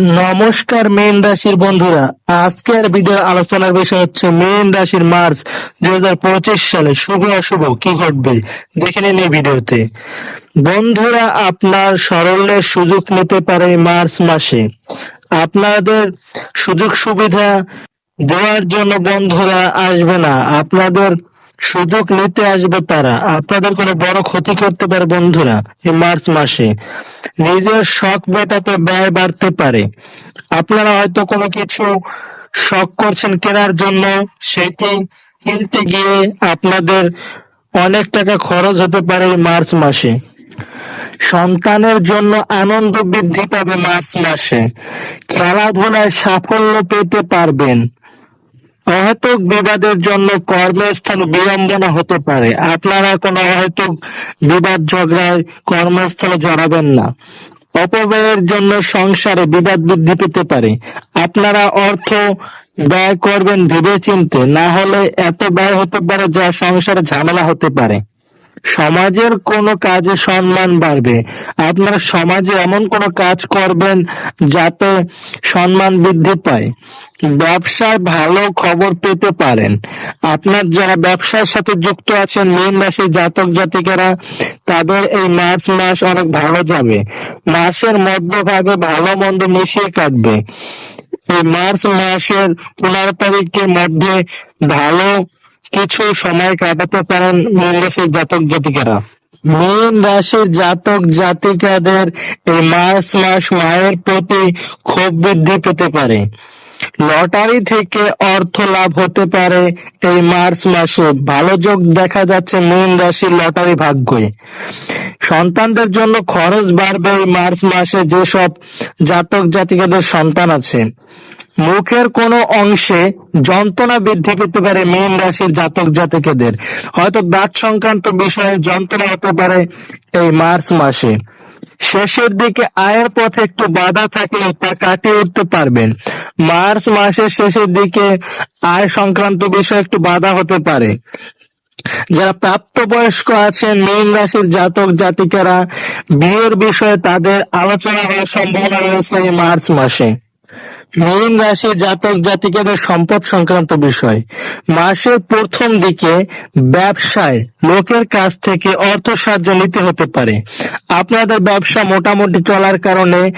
নমস্কার মেন রাশির বন্ধুরা। আজকের ভিডিওর আলোচনার বিষয় হচ্ছে মেন রাশির মার্চ দু হাজার পঁচিশ সালে শুভ অশুভ কি ঘটবে? দেখে নিন এই ভিডিওতে। বন্ধুরা, আপনার সরলের সুযোগ নিতে পারে মার্চ মাসে। আপনাদের সুযোগ সুবিধা দেওয়ার জন্য বন্ধুরা আসবে না। আপনাদের সুযোগ নিতে আসবে তারা। আপনাদের কোনো বড় ক্ষতি করতে পারে বন্ধুরা এই মার্চ মাসে। নিজের শখ মেটাতে ব্যয় বাড়তে পারে। আপনারা হয়তো কোনো কিছু শখ করছেন কেনার জন্য, সেটি কিনতে গিয়ে আপনাদের অনেক টাকা খরচ হতে পারে এই মার্চ মাসে। সন্তানের জন্য আনন্দ বৃদ্ধি পাবে মার্চ মাসে। খেলাধুলায় সাফল্য পেতে পারবেন। অহেতুক বিবাদের জন্য কর্মস্থান বিড়ম্বনা হতে পারে। আপনারা কোনো অহেতুক বিবাদ ঝগড়ায় কর্মস্থলে জড়াবেন না। অপব্যয়ের জন্য সংসারে বিবাদ বৃদ্ধি পেতে পারে। আপনারা অর্থ ব্যয় করবেন ভেবে চিনতে না হলে এত ব্যয় হতে পারে যা সংসারে ঝামেলা হতে পারে। সমাজের কোনো কাজে সম্মান বাড়বে। আপনারা সমাজে এমন কোনো কাজ করবেন যাতে সম্মান বৃদ্ধি পায়। ব্যবসায় ভালো খবর পেতে পারেন। আপনার যারা ব্যবসার সাথে যুক্ত আছেন, মীন রাশির জাতক জাতিকারা, তাদের এই মার্চ মাস অনেক ভালো যাবে। মাসের মধ্যভাগে ভালো মন্দ মিশিয়ে কাটবে। এই মার্চ মাসের পনেরো তারিখের মধ্যে ভালো কিছু সময় কাটাতে পারেন মীন রাশির জাতক জাতিকারা। মীন রাশির জাতক জাতিকাদের এই মার্চ মাস মায়ের প্রতি ক্ষোভ বৃদ্ধি পেতে পারে। লটারি থেকে অর্থ লাভ হতে পারে এই মার্চ মাসে। ভালো যোগ দেখা যাচ্ছে মীন রাশির লটারি ভাগ্যে। সন্তানদের জন্য খরচ বাড়বে এই মার্চ মাসে। যেসব জাতক জাতিকাদের সন্তান আছে। মুখের কোনো অংশে যন্ত্রণা বৃদ্ধি পেতে পারে মীন রাশির জাতক জাতিকাদের। হয়তো দাঁত সংক্রান্ত বিষয়ে যন্ত্রণা হতে পারে এই মার্চ মাসে। শেষের দিকে আয়ের পথে একটু বাধা থাকলে তা কাটিয়ে উঠতে পারবেন। মার্চ মাসের শেষের দিকে আয় সংক্রান্ত বিষয়ে একটু বাধা হতে পারে। যারা প্রাপ্তবয়স্ক আছেন, মীন রাশির জাতক জাতিকারা, বিয়ের বিষয়ে তাদের আলোচনা হওয়ার সম্ভাবনা রয়েছে এই মার্চ মাসে। মীন রাশির জাতক জাতিকাদের সম্পদ সংক্রান্ত বিষয়। মাসের প্রথম দিকে ব্যবসায় লোকের কাছ থেকে অর্থ সাহায্য নিতে হতে পারে। আপনাদের ব্যবসা মোটামুটি চলার কারণে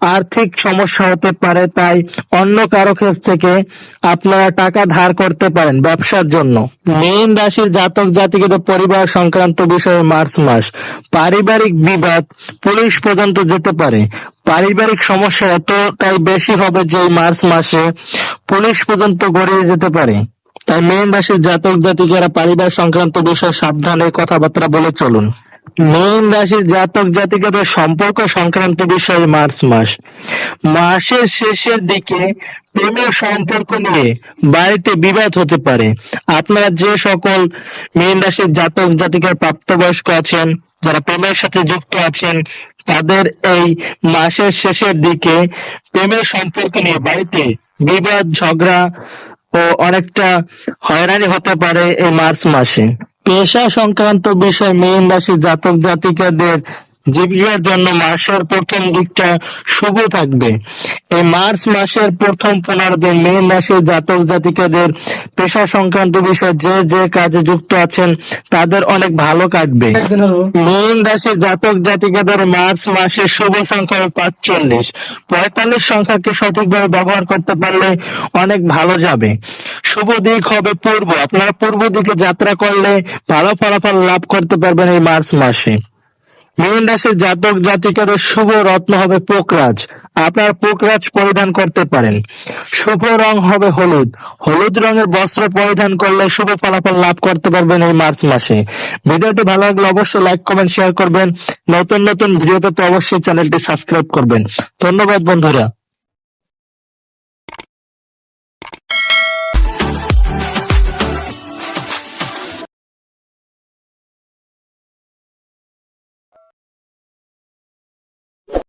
আর্থিক সমস্যা হতে পারে, তাই অন্য কারও কাছ থেকে আপনারা টাকা ধার করতে পারেন ব্যবসার জন্য। মীন রাশির জাতক জাতিকাদের পরিবার সংক্রান্ত বিষয়ে মার্চ মাস। পারিবারিক বিবাদ পুলিশ পর্যন্ত যেতে পারে। পারিবারিক সমস্যা এতটাই বেশি হবে যে মার্চ মাসে পুলিশ পর্যন্ত গড়িয়ে যেতে পারে। তাই মেন রাশির জাতক জাতিকারা পারিবার সংক্রান্ত বিষয়ে সাবধানে কথাবার্তা বলে চলুন। মেন রাশির জাতক জাতিকাদের সম্পর্ক সংক্রান্ত বিষয় মার্চ মাস। মাসের শেষের দিকে প্রেমের সম্পর্ক নিয়ে বাড়িতে বিবাদ হতে পারে। আপনারা যে সকল মেন রাশির জাতক জাতিকার প্রাপ্তবয়স্ক আছেন, যারা প্রেমের সাথে যুক্ত আছেন তাদের এই মাসের শেষের দিকে প্রেমের সম্পর্ক নিয়ে বাড়িতে বিবাদ, ঝগড়া ও অনেকটা হয়রানি হতে পারে এই মার্চ মাসে। পেশা সংক্রান্ত বিষয় মেন রাশি জাতক জাতিকাদের জীবিকার জন্য মাসের প্রথম দিকটা শুভ থাকবে। এই মার্চ মাসের প্রথম পনেরো দিন মেন রাশির জাতক জাতিকাদের পেশা সংক্রান্ত বিষয় যে যে কাজে যুক্ত আছেন, তাদের অনেক ভালো কাটবে। মেন রাশির জাতক জাতিকাদের মার্চ মাসের শুভ সংখ্যা পাঁচচল্লিশ। পঁয়তাল্লিশ সংখ্যাকে সঠিকভাবে ব্যবহার করতে পারলে অনেক ভালো যাবে। শুভ দিক হবে পূর্ব। আপনারা পূর্ব দিকে যাত্রা করলে ভালো ফলাফল লাভ করতে পারবেন এই মার্চ মাসে। মীন রাশির জাতক জাতিকাদের শুভ রত্ন হবে পোকরাজ। আপনার পোকরাজ পরিধান করতে পারেন। শুভ রং হবে হলুদ। হলুদ রঙের বস্ত্র পরিধান করলে শুভ ফলাফল লাভ করতে পারবেন এই মার্চ মাসে। ভিডিওটি ভালো লাগলে অবশ্যই লাইক, কমেন্ট শেয়ার করবেন। নতুন নতুন ভিডিও পেতে অবশ্যই চ্যানেলটি সাবস্ক্রাইব করবেন। ধন্যবাদ বন্ধুরা।